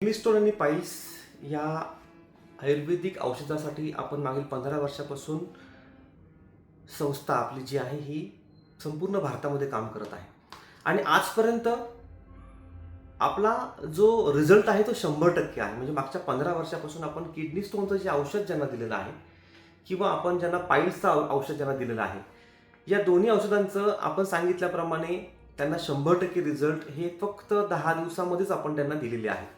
Kidney stone आणि piles या आयुर्वेदिक औषधासाठी आपण मागील पंधरा वर्षापासून संस्था आपली जी आहे ही संपूर्ण भारतामध्ये काम करत आहे. आणि आजपर्यंत आपला जो रिझल्ट आहे तो शंभर टक्के आहे. म्हणजे मागच्या पंधरा वर्षापासून आपण किडनी स्टोनचं जे औषध ज्यांना दिलेलं आहे किंवा आपण ज्यांना पाईल्सचं औषध ज्यांना दिलेलं आहे या दोन्ही औषधांचं आपण सांगितल्याप्रमाणे त्यांना शंभर टक्के रिझल्ट हे फक्त दहा दिवसामध्येच आपण त्यांना दिलेले आहे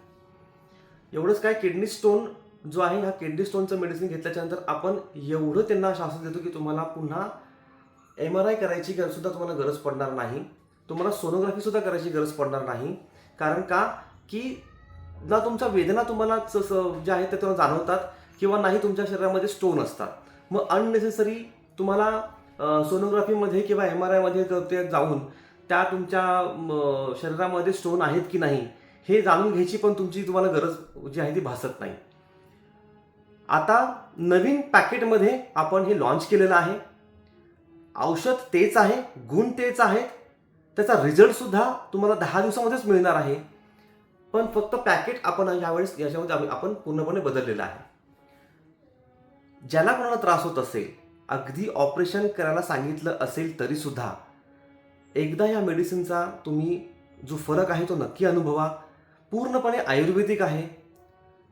एवढंच काय किडनी स्टोन जो आहे हा किडनी स्टोनचं मेडिसिन घेतल्याच्यानंतर आपण एवढं त्यांना शासन देतो की तुम्हाला पुन्हा एम आर आय करायची सुद्धा तुम्हाला गरज पडणार नाही. तुम्हाला सोनोग्राफी सुद्धा करायची गरज पडणार नाही. कारण का? की ना तुमच्या वेदना तुम्हाला जे स- ज्या आहेत त्या तुम्हाला जाणवतात किंवा नाही तुमच्या शरीरामध्ये स्टोन असतात. मग अननेसेसरी तुम्हाला सोनोग्राफीमध्ये किंवा एम आर आयमध्ये ते जाऊन त्या तुमच्या म, शरीरामध्ये स्टोन आहेत की नाही हे जाणून घ्यायची पण तुमची तुम्हाला गरज जी आहे ती भासत नाही. आता नवीन पॅकेटमध्ये आपण हे लॉन्च केलेलं आहे. औषध तेच आहे गुण तेच आहेत. त्याचा रिझल्टसुद्धा तुम्हाला दहा दिवसामध्येच मिळणार आहे. पण फक्त पॅकेट आपण यावेळेस याच्यामध्ये आम्ही- आपण पूर्णपणे बदललेलं आहे. ज्याला कोणाला त्रास होत असेल अगदी ऑपरेशन करायला सांगितलं असेल तरीसुद्धा एकदा या मेडिसिनचा तुम्ही जो फरक आहे तो नक्की अनुभवा. पूर्णपणे आयुर्वेदिक आहे.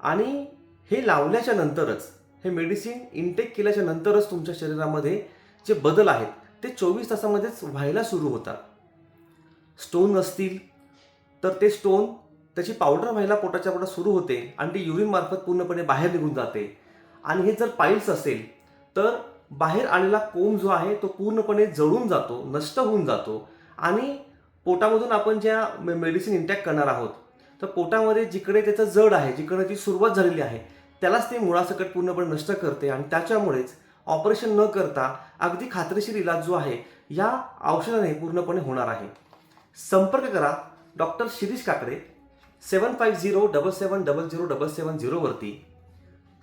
आणि हे लावल्याच्या नंतरच हे मेडिसिन इनटेक केल्याच्या नंतरच तुमच्या शरीरामध्ये जे बदल आहेत ते चोवीस तासामध्येच व्हायला सुरू होतात. स्टोन असतील तर ते स्टोन त्याची पावडर व्हायला पोटाच्या पोटात सुरू होते आणि ती युरिन मार्फत पूर्णपणे बाहेर निघून जाते. आणि हे जर पाईल्स असेल तर बाहेर आलेला कोंब जो आहे तो पूर्णपणे जळून जातो नष्ट होऊन जातो. आणि पोटामधून आपण ज्या मेडिसिन इंटॅक्ट करणार आहोत तर पोटामध्ये जिकडे त्याचं जड आहे जिकडे ती सुरुवात झालेली आहे त्यालाच ते मुळासकट पूर्णपणे नष्ट करते आणि त्याच्यामुळेच ऑपरेशन न करता अगदी खात्रीशीर इलाज जो आहे या औषधाने पूर्णपणे होणार आहे. संपर्क करा doctor Shirish Kakade seven five zero double seven double zero double seven झिरोवरती